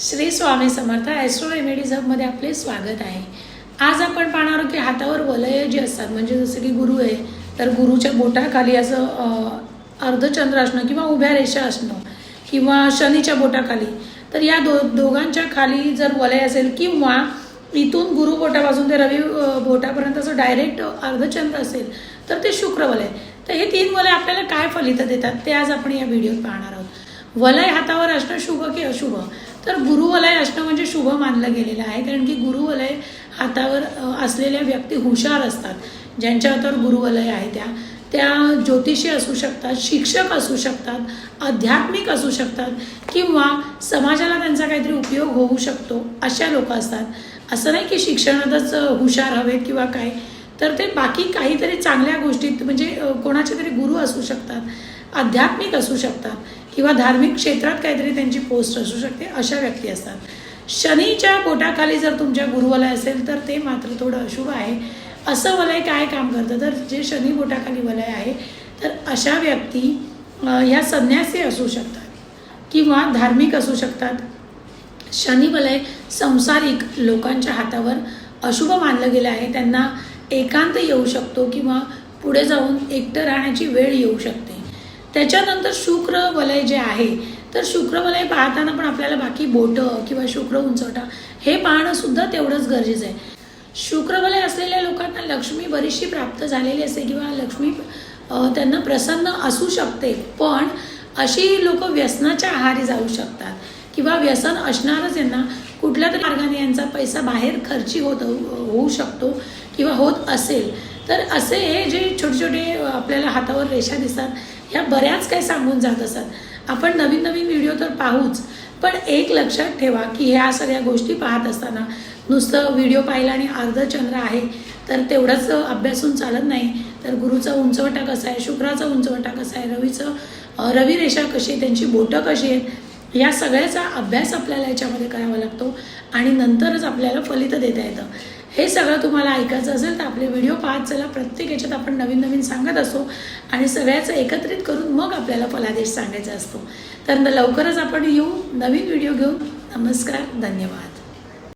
Shri Swami Samarth astro remedies हबमध्ये आपले स्वागत आहे. आज आपण पाहणार आहोत की हातावर वलय जे असतात म्हणजे जसं की गुरु आहे तर गुरुच्या बोटाखाली असं अर्धचंद्र असणं किंवा उभ्या रेषा असणं किंवा शनीच्या बोटाखाली तर या दो दोघांच्या खाली जर वलय असेल किंवा इथून गुरु बोटापासून ते रवी बोटापर्यंत असं डायरेक्ट अर्धचंद्र असेल तर ते शुक्र वलय. तर हे तीन वलय आपल्याला काय फलितं देतात ते आज आपण या व्हिडिओत पाहणार आहोत. वलय हातावर असणं शुभ की अशुभ? तर गुरुवलय असणं म्हणजे शुभ मानलं गेलेलं आहे कारण की गुरुवलय हातावर असलेल्या व्यक्ती हुशार असतात ज्यांच्या हातावर गुरुवलय आहे त्या. त्या ज्योतिषी असू शकतात शिक्षक असू शकतात आध्यात्मिक असू शकतात किंवा समाजाला त्यांचा काहीतरी उपयोग होऊ शकतो अशा लोक असतात. असं नाही की शिक्षणातच हुशार हवेत किंवा काय. तर ते बाकी काहीतरी चांगल्या गोष्टीत म्हणजे कोणाचे तरी गुरु असू शकतात आध्यात्मिक असू शकतात किंवा धार्मिक क्षेत्रात काहीतरी त्यांची पोस्ट असू शकते अशा व्यक्ती असतात. शनीच्या पोटाखाली जर तुमच्या गुरुवलय असेल तर ते मात्र थोडं अशुभ आहे. असं वलय काय काम करतं? तर जे शनी पोटाखाली वलय आहे तर अशा व्यक्ती ह्या संन्यासी असू शकतात किंवा धार्मिक असू शकतात. शनी वलय संसारिक लोकांच्या हातावर अशुभ मानलं गेलं आहे. त्यांना एकांत येऊ शकतो किंवा पुढे जाऊन एकटं राहण्याची वेळ येऊ शकते. त्याच्यानंतर शुक्र वलय जे आहे तर शुक्र वलय पाहताना पण आपल्याला बाकी बोटं किंवा शुक्र उंचवटा हे पाहणं सुद्धा तेवढंच गरजेचं आहे. शुक्रवलय असलेल्या लोकांना लक्ष्मी बरीचशी प्राप्त झालेली असते किंवा लक्ष्मी त्यांना प्रसन्न असू शकते पण अशी लोक व्यसनाच्या आहारी जाऊ शकतात किंवा व्यसन असणारच यांना कुठल्या तरी मार्गाने यांचा पैसा बाहेर खर्ची होत होऊ शकतो किंवा होत असेल तर असे हे जे छोटे छोटे आपल्याला हातावर रेषा दिसतात ह्या बऱ्याच काही सांगून जात असतात आपण नवीन नवीन व्हिडिओ तर पाहूच पण एक लक्षात ठेवा की ह्या सगळ्या गोष्टी पाहत असताना नुसतं व्हिडिओ पाहिला आणि अर्धचंद्र आहे तर तेवढंच अभ्यासून चालत नाही. तर गुरुचा उंचवटा कसा आहे शुक्राचा उंचवटा कसा आहे रवीचं रवी रेषा कशी आहे त्यांची बोटं कशी आहेत या सगळ्याचा अभ्यास आपल्याला याच्यामध्ये करावा लागतो आणि नंतरच आपल्याला फलित देता येतं. हे सगळं तुम्हाला ऐकायचं असेल तर आपले व्हिडिओ पाहत चला. प्रत्येक याच्यात आपण नवीन नवीन सांगत असतो आणि सगळ्याचं एकत्रित करून मग आपल्याला फलादेश सांगायचा असतो. तर लवकरच आपण येऊ. नवीन व्हिडिओ घेऊन. नमस्कार. धन्यवाद.